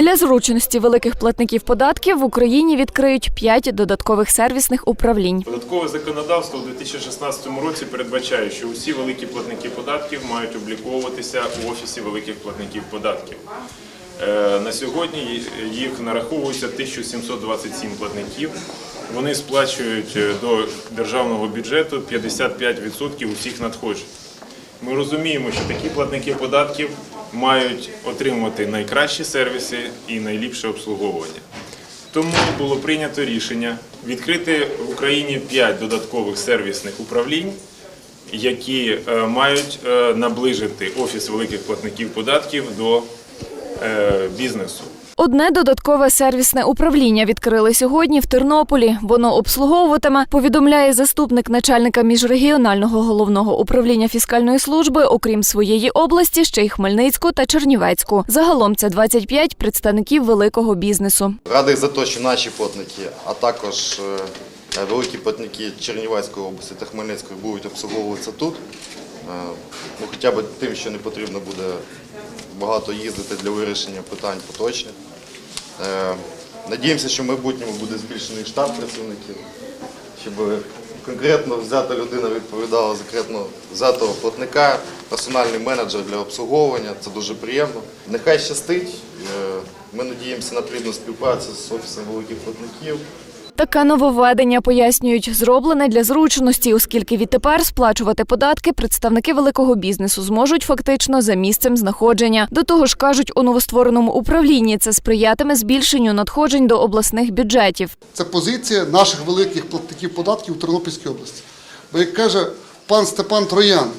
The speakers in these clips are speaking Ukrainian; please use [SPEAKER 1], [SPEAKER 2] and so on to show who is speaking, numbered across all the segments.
[SPEAKER 1] Для зручності великих платників податків в Україні відкриють п'ять додаткових сервісних управлінь.
[SPEAKER 2] Податкове законодавство у 2016 році передбачає, що усі великі платники податків мають обліковуватися у офісі великих платників податків. Е, На сьогодні їх нараховується 1727 платників. Вони сплачують е, до державного бюджету 55% усіх надходжень. Ми розуміємо, що такі платники податків мають отримувати найкращі сервіси і найліпше обслуговування. Тому було прийнято рішення відкрити в Україні 5 додаткових сервісних управлінь, які е, мають е, наближити офіс великих платників податків до е, бізнесу.
[SPEAKER 1] Одне додаткове сервісне управління відкрили сьогодні в Тернополі. Воно обслуговуватиме, повідомляє заступник начальника міжрегіонального головного управління фіскальної служби, окрім своєї області, ще й Хмельницьку та Чернівецьку. Загалом це 25 представників великого бізнесу.
[SPEAKER 3] Радий за те, що наші платники, а також е, великі платники Чернівецької області та Хмельницької будуть обслуговуватися тут. Е, Ну, хоча б тим, що не потрібно буде багато їздити для вирішення питань поточних. Е, Надіємося, що в майбутньому буде збільшений штат працівників, щоб конкретно взята людина відповідала за конкретно взятого платника, персональний менеджер для обслуговування. Це дуже приємно. Нехай щастить. Е, Ми надіємося на плідну співпрацю з офісом великих платників.
[SPEAKER 1] Таке нововведення пояснюють, зроблене для зручності, оскільки відтепер сплачувати податки представники великого бізнесу зможуть фактично за місцем знаходження. До того ж, кажуть, у новоствореному управлінні це сприятиме збільшенню надходжень до обласних бюджетів.
[SPEAKER 4] Це позиція наших великих платників податків у Тернопільській області. Бо як каже пан Степан Троян,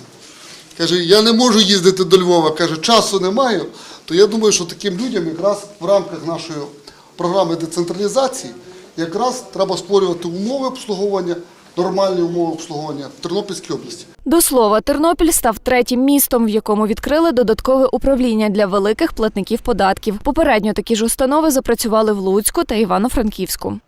[SPEAKER 4] каже, я не можу їздити до Львова, каже, часу не маю, то я думаю, що таким людям якраз в рамках нашої програми децентралізації якраз треба створювати умови обслуговування, нормальні умови обслуговування в Тернопільській області.
[SPEAKER 1] До слова, Тернопіль став третім містом, в якому відкрили додаткове управління для великих платників податків. Попередньо такі ж установи запрацювали в Луцьку та Івано-Франківську.